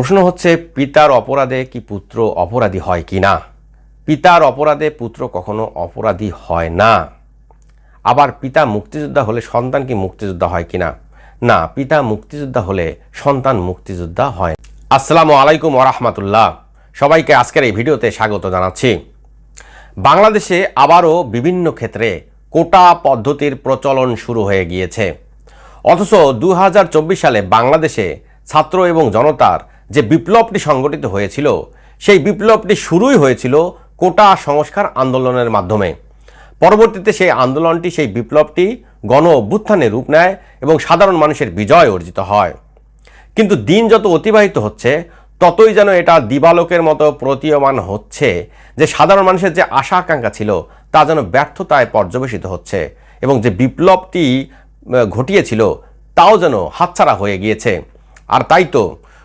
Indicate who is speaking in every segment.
Speaker 1: প্রশ্ন হচ্ছে, পিতার অপরাধে কি পুত্র অপরাধী হয় কি না? পিতার অপরাধে পুত্র কখনো অপরাধী হয় না। আবার পিতা মুক্তিযোদ্ধা হলে সন্তান কি মুক্তিযোদ্ধা হয় কিনা না? না, পিতা মুক্তিযোদ্ধা হলে সন্তান মুক্তিযোদ্ধা হয় আসসালামু আলাইকুম ওরহমতুল্লাহ সবাইকে আজকের এই ভিডিওতে স্বাগত জানাচ্ছি। বাংলাদেশে আবারও বিভিন্ন ক্ষেত্রে কোটা পদ্ধতির প্রচলন শুরু হয়ে গিয়েছে। অথচ দু হাজার চব্বিশ সালে বাংলাদেশে ছাত্র এবং জনতার যে বিপ্লবটি সংগঠিত হয়েছিল, সেই বিপ্লবটি শুরুই হয়েছিল কোটা সংস্কার আন্দোলনের মাধ্যমে। পরবর্তীতে সেই আন্দোলনটি, সেই বিপ্লবটি গণ অভ্যুত্থানে রূপ নেয় এবং সাধারণ মানুষের বিজয় অর্জিত হয়। কিন্তু দিন যত অতিবাহিত হচ্ছে, ততই যেন এটা দিবালোকের মতো প্রতীয়মান হচ্ছে, যে সাধারণ মানুষের যে আশা আকাঙ্ক্ষা ছিল, তা যেন ব্যর্থতায় পর্যবেসিত হচ্ছে এবং যে বিপ্লবটি ঘটিয়েছিল, তাও যেন হাতছাড়া হয়ে গিয়েছে। আর তাই তো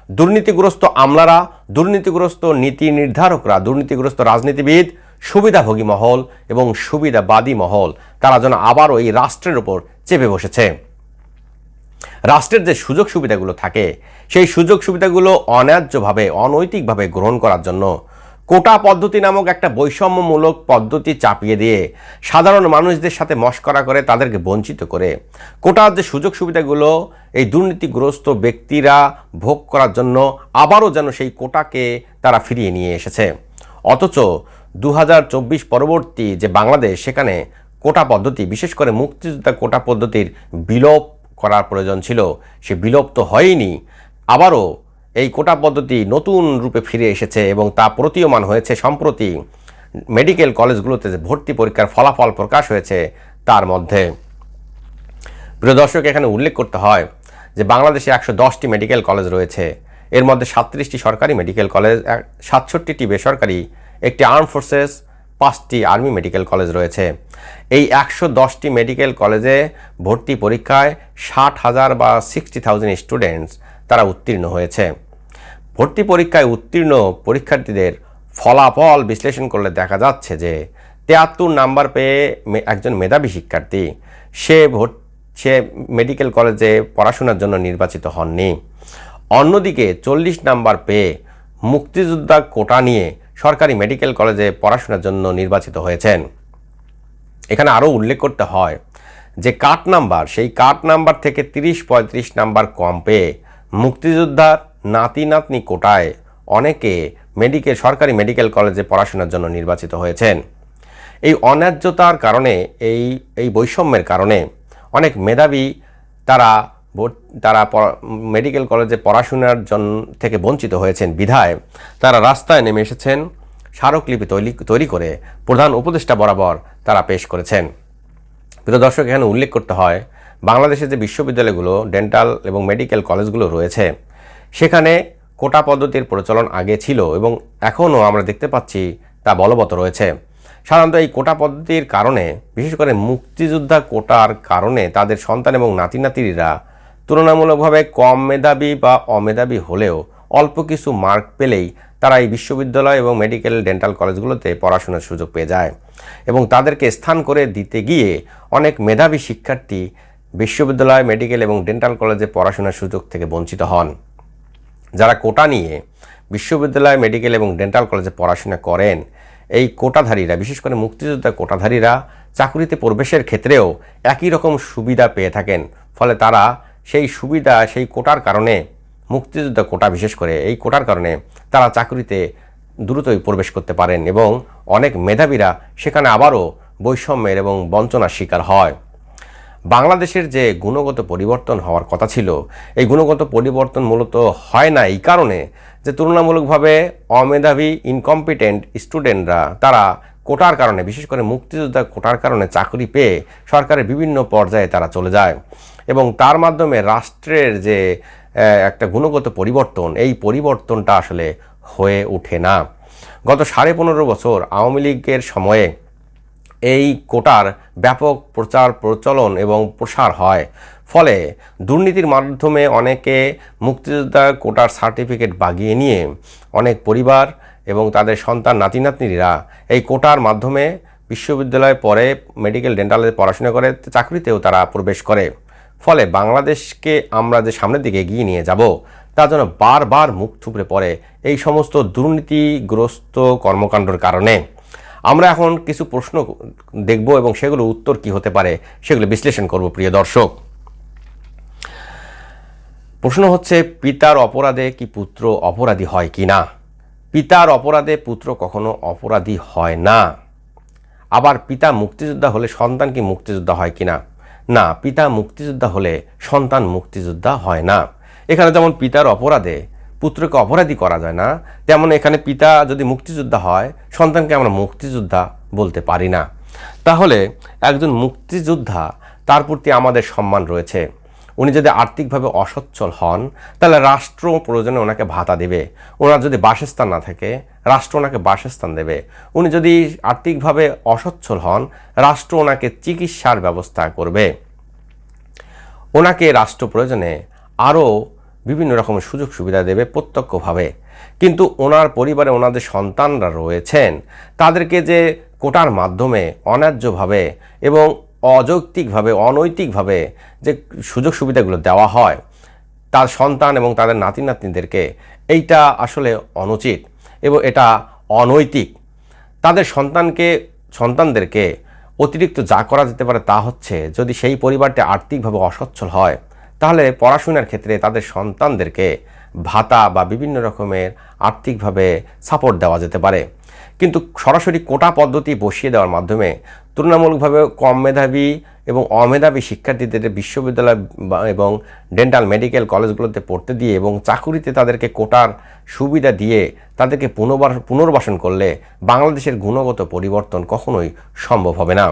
Speaker 1: দুর্নীতিগ্রস্ত আমলারা, দুর্নীতিগ্রস্ত নীতি নির্ধারকরা, দুর্নীতিগ্রস্ত রাজনীতিবিদ, সুবিধাভোগী মহল এবং সুবিধাবাদী মহল, তারা যেন আবারও এই রাষ্ট্রের উপর চেপে বসেছে। রাষ্ট্রের যে সুযোগ সুবিধাগুলো থাকে, সেই সুযোগ সুবিধাগুলো অন্যায্যভাবে, অনৈতিকভাবে গ্রহণ করার জন্য কোটা পদ্ধতি নামক একটা বৈষম্যমূলক পদ্ধতি চাপিয়ে দিয়ে সাধারণ মানুষদের সাথে মস্করা করে তাদেরকে বঞ্চিত করে। কোটার যে সুযোগ সুবিধাগুলো এই দুর্নীতিগ্রস্ত ব্যক্তিরা ভোগ করার জন্য আবারও যেন সেই কোটাকে তারা ফিরিয়ে নিয়ে এসেছে। অথচ দু হাজার চব্বিশ পরবর্তী যে বাংলাদেশ, সেখানে কোটা পদ্ধতি, বিশেষ করে মুক্তিযোদ্ধা কোটা পদ্ধতির বিলোপ করার প্রয়োজন ছিল। সে বিলোপ তো হয়নি। আবারও এই কোটা পদ্ধতি নতুন রূপে ফিরে এসেছে এবং তা প্রতীয়মান হয়েছে সম্প্রতি মেডিকেল কলেজগুলোতে যে ভর্তি পরীক্ষার ফলাফল প্রকাশ হয়েছে তার মধ্যে। প্রিয় দর্শক, এখানে উল্লেখ করতে হয় যে বাংলাদেশে একশো দশটি মেডিকেল কলেজ রয়েছে। এর মধ্যে সাতত্রিশটি সরকারি মেডিকেল কলেজ সাতষট্টিটি বেসরকারি, একটি আর্ম ফোর্সেস, পাঁচটি আর্মি মেডিকেল কলেজ রয়েছে। এই একশো দশটি মেডিকেল কলেজে ভর্তি পরীক্ষায় ষাট হাজার বা সিক্সটি থাউজেন্ড স্টুডেন্টস তারা উত্তীর্ণ হয়েছে। ভর্তি পরীক্ষায় উত্তীর্ণ পরীক্ষার্থীদের ফলাফল বিশ্লেষণ করলে দেখা যাচ্ছে যে তেয়াত্তর নাম্বার পেয়ে একজন মেধাবী শিক্ষার্থী, সে ভোট, সে মেডিকেল কলেজে পড়াশোনার জন্য নির্বাচিত হননি। অন্যদিকে চল্লিশ নাম্বার পেয়ে মুক্তিযোদ্ধা কোটা নিয়ে সরকারি মেডিকেল কলেজে পড়াশোনার জন্য নির্বাচিত হয়েছেন। এখানে আরও উল্লেখ করতে হয় যে কাট নাম্বার, সেই কাট নাম্বার থেকে তিরিশ পঁয়ত্রিশ নাম্বার কম পেয়ে মুক্তিযোদ্ধার নাতি নাতনি কোটায় অনেকে মেডিকেল সরকারি মেডিকেল কলেজে পড়াশোনার জন্য নির্বাচিত হয়েছেন। এই অন্যায্যতার কারণে, এই এই বৈষম্যের কারণে অনেক মেধাবী তারা তারা মেডিকেল কলেজে পড়াশোনার জন্য থেকে বঞ্চিত হয়েছেন বিধায়। তারা রাস্তায় নেমে এসেছেন, স্মারকলিপি তৈরি তৈরি করে প্রধান উপদেষ্টা বরাবর তারা পেশ করেছেন। প্রিয় দর্শক, এখানে উল্লেখ করতে হয় বাংলাদেশে যে বিশ্ববিদ্যালয়গুলো ডেন্টাল এবং মেডিকেল কলেজগুলো রয়েছে সেখানে কোটা পদ্ধতির প্রচলন আগে ছিল এবং এখনও আমরা দেখতে পাচ্ছি তা বলবৎ রয়েছে। সাধারণত এই কোটা পদ্ধতির কারণে, বিশেষ করে মুক্তিযোদ্ধা কোটার কারণে তাদের সন্তান এবং নাতি নাতিরা তুলনামূলকভাবে কম মেধাবী বা অমেধাবী হলেও অল্প কিছু মার্ক পেলেই তারা এই বিশ্ববিদ্যালয় এবং মেডিকেল ডেন্টাল কলেজগুলোতে পড়াশোনার সুযোগ পেয়ে যায় এবং তাদেরকে স্থান করে দিতে গিয়ে অনেক মেধাবী শিক্ষার্থী বিশ্ববিদ্যালয়, মেডিকেল এবং ডেন্টাল কলেজে পড়াশোনার সুযোগ থেকে বঞ্চিত হন। যারা কোটা নিয়ে বিশ্ববিদ্যালয় মেডিকেল এবং ডেন্টাল কলেজে পড়াশোনা করেন, এই কোটাধারীরা, বিশেষ করে মুক্তিযোদ্ধা কোটাধারীরা চাকরিতে প্রবেশের ক্ষেত্রেও একই রকম সুবিধা পেয়ে থাকেন। ফলে তারা সেই সুবিধা, সেই কোটার কারণে, মুক্তিযোদ্ধা কোটা বিশেষ করে, এই কোটার কারণে তারা চাকরিতে দ্রুতই প্রবেশ করতে পারেন এবং অনেক মেধাবীরা সেখানে আবারও বৈষম্যের এবং বঞ্চনার শিকার হয়। বাংলাদেশের যে গুণগত পরিবর্তন হওয়ার কথা ছিল, এই গুণগত পরিবর্তন মূলত হয় না এই কারণে যে তুলনামূলকভাবে অমেধাবী ইনকম্পিটেন্ট স্টুডেন্টরা তারা কোটার কারণে, বিশেষ করে মুক্তিযোদ্ধা কোটার কারণে চাকরি পেয়ে সরকারের বিভিন্ন পর্যায়ে তারা চলে যায়। এবং তার মাধ্যমে রাষ্ট্রের যে একটা গুণগত পরিবর্তন, এই পরিবর্তনটা আসলে হয়ে ওঠে না। গত সাড়ে পনেরো বছর আওয়ামী লীগের সময়ে এই কোটার ব্যাপক প্রচার প্রচলন এবং প্রসার হয়। ফলে দুর্নীতির মাধ্যমে অনেকে মুক্তিযোদ্ধা কোটার সার্টিফিকেট বাগিয়ে নিয়ে অনেক পরিবার এবং তাদের সন্তান নাতি নাতনিরা এই কোটার মাধ্যমে বিশ্ববিদ্যালয়ে পরে মেডিকেল ডেন্টালে পড়াশোনা করে, চাকরিতেও তারা প্রবেশ করে। ফলে বাংলাদেশকে আমরা যে সামনের দিকে এগিয়ে নিয়ে যাব, তা যেন বারবার মুখ থুবড়ে পড়ে এই সমস্ত দুর্নীতিগ্রস্ত কর্মকাণ্ডের কারণে। আমরা এখন কিছু প্রশ্ন দেখব এবং সেগুলো উত্তর কি হতে পারে সেগুলো বিশ্লেষণ করব, প্রিয় দর্শক। প্রশ্ন হচ্ছে, পিতার অপরাধে কি পুত্র অপরাধী হয় কি না? পিতার অপরাধে পুত্র কখনো অপরাধী হয় না। আবার পিতা মুক্তিযোদ্ধা হলে সন্তান কি মুক্তিযোদ্ধা হয় কিনা না, পিতা মুক্তিযোদ্ধা হলে সন্তান মুক্তিযোদ্ধা হয় না। এখানে যেমন পিতার অপরাধে পুত্রকে অপরাধী করা যায় না। তেমন এখানে পিতা যদি মুক্তিযোদ্ধা হয়, সন্তানকে আমরা মুক্তিযোদ্ধা বলতে পারি না। তাহলে একজন মুক্তিযোদ্ধা, তার প্রতি আমাদের সম্মান রয়েছে। উনি যদি আর্থিকভাবে অসচ্ছল হন, তাহলে রাষ্ট্র প্রয়োজনে ওনাকে ভাতা দেবে। ওনার যদি বাসস্থান না থাকে, রাষ্ট্র ওনাকে বাসস্থান দেবে। উনি যদি আর্থিকভাবে অসচ্ছল হন, রাষ্ট্র ওনাকে চিকিৎসার ব্যবস্থা করবে। ওনাকে রাষ্ট্র প্রয়োজনে আরও বিভিন্ন রকমের সুযোগ সুবিধা দেবে প্রত্যক্ষভাবে। কিন্তু ওনার পরিবারে ওনাদের সন্তানরা রয়েছেন। তাদেরকে যে কোটার মাধ্যমে অন্যায্যভাবে এবং অযৌক্তিকভাবে, অনৈতিকভাবে যে সুযোগ সুবিধাগুলো দেওয়া হয়, তার সন্তান এবং তাদের নাতি নাতনিদেরকে এইটা আসলে অনুচিত এবং এটা অনৈতিক। তাদের সন্তানকে, সন্তানদেরকে অতিরিক্ত যা করা যেতে পারে তা হচ্ছে যদি সেই পরিবারটি আর্থিকভাবে অসচ্ছল হয় তাহলে পড়াশোনার ক্ষেত্রে তাদের সন্তানদেরকে ভাতা বা বিভিন্ন রকমের আর্থিকভাবে সাপোর্ট দেওয়া যেতে পারে। কিন্তু সরাসরি কোটা পদ্ধতি বসিয়ে দেওয়ার মাধ্যমে তুলনামূলকভাবে কম মেধাবী এবং অমেধাবী শিক্ষার্থীদের বিশ্ববিদ্যালয় এবং ডেন্টাল মেডিকেল কলেজগুলোতে পড়তে দিয়ে এবং চাকুরিতে তাদেরকে কোটার সুবিধা দিয়ে তাদেরকে পুনর্বাসন করলে বাংলাদেশের গুণগত পরিবর্তন কখনোই সম্ভব হবে না।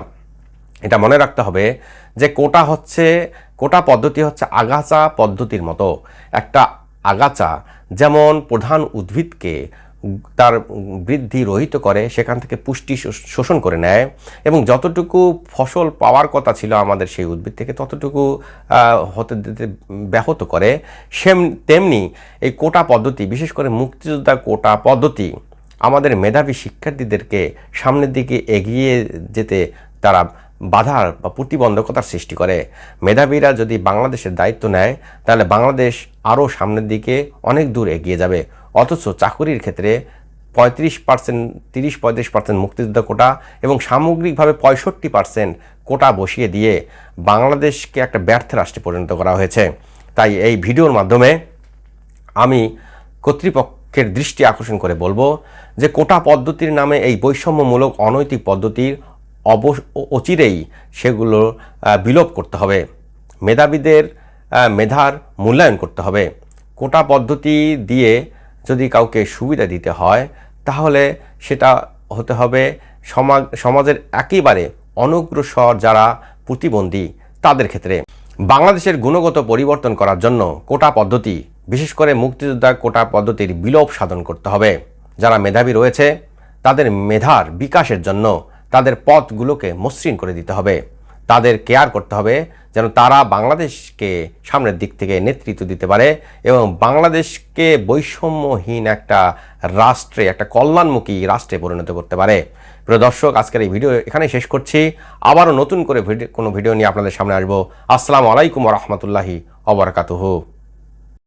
Speaker 1: এটা মনে রাখতে হবে যে কোটা হচ্ছে, কোটা পদ্ধতি হচ্ছে আগাছা পদ্ধতির মতো। একটা আগাছা যেমন প্রধান উদ্ভিদকে তার বৃদ্ধি রহিত করে, সেখান থেকে পুষ্টি শোষ- শোষণ করে নেয় এবং যতটুকু ফসল পাওয়ার কথা ছিল আমাদের সেই উদ্ভিদ থেকে ততটুকু হতে দিতে ব্যাহত করে, সেম, তেমনি এই কোটা পদ্ধতি, বিশেষ করে মুক্তিযোদ্ধা কোটা পদ্ধতি, আমাদের মেধাবী শিক্ষার্থীদেরকে সামনের দিকে এগিয়ে যেতে তারা বাধার বা প্রতিবন্ধকতার সৃষ্টি করে। মেধাবীরা যদি বাংলাদেশের দায়িত্ব নেয়, তাহলে বাংলাদেশ আরও সামনের দিকে অনেক দূর এগিয়ে যাবে। অথচ চাকুরির ক্ষেত্রে পঁয়ত্রিশ পার্সেন্ট, তিরিশ পঁয়ত্রিশ পার্সেন্ট মুক্তিযোদ্ধা কোটা এবং সামগ্রিকভাবে পঁয়ষট্টি পার্সেন্ট কোটা বসিয়ে দিয়ে বাংলাদেশকে একটা ব্যর্থ রাষ্ট্রে পরিণত করা হয়েছে। তাই এই ভিডিওর মাধ্যমে আমি কর্তৃপক্ষের দৃষ্টি আকর্ষণ করে বলব যে কোটা পদ্ধতির নামে এই বৈষম্যমূলক অনৈতিক পদ্ধতির অব অচিরেই সেগুলো বিলোপ করতে হবে। মেধাবীদের মেধার মূল্যায়ন করতে হবে। কোটা পদ্ধতি দিয়ে যদি কাউকে সুবিধা দিতে হয়, তাহলে সেটা হতে হবে সমাজ, সমাজের একেবারে অনগ্রসর যারা প্রতিবন্ধী, তাদের ক্ষেত্রে। বাংলাদেশের গুণগত পরিবর্তন করার জন্য কোটা পদ্ধতি, বিশেষ করে মুক্তিযোদ্ধা কোটা পদ্ধতির বিলোপ সাধন করতে হবে। যারা মেধাবী রয়েছে, তাদের মেধার বিকাশের জন্য তাদের পথগুলোকে মসৃণ করে দিতে হবে। তাদের কেয়ার করতে হবে যেন তারা বাংলাদেশকে সামনের দিক থেকে নেতৃত্ব দিতে পারে এবং বাংলাদেশকে বৈষম্যহীন একটা রাষ্ট্রে, একটা কল্যাণমুখী রাষ্ট্রে পরিণত করতে পারে। প্রিয় দর্শক, আজকের এই ভিডিও এখানে শেষ করছি। আবারও নতুন করে ভিডিও কোনো ভিডিও নিয়ে আপনাদের সামনে আসব। আসসালামু আলাইকুম রহমতুল্লাহি অবরাকাতুহু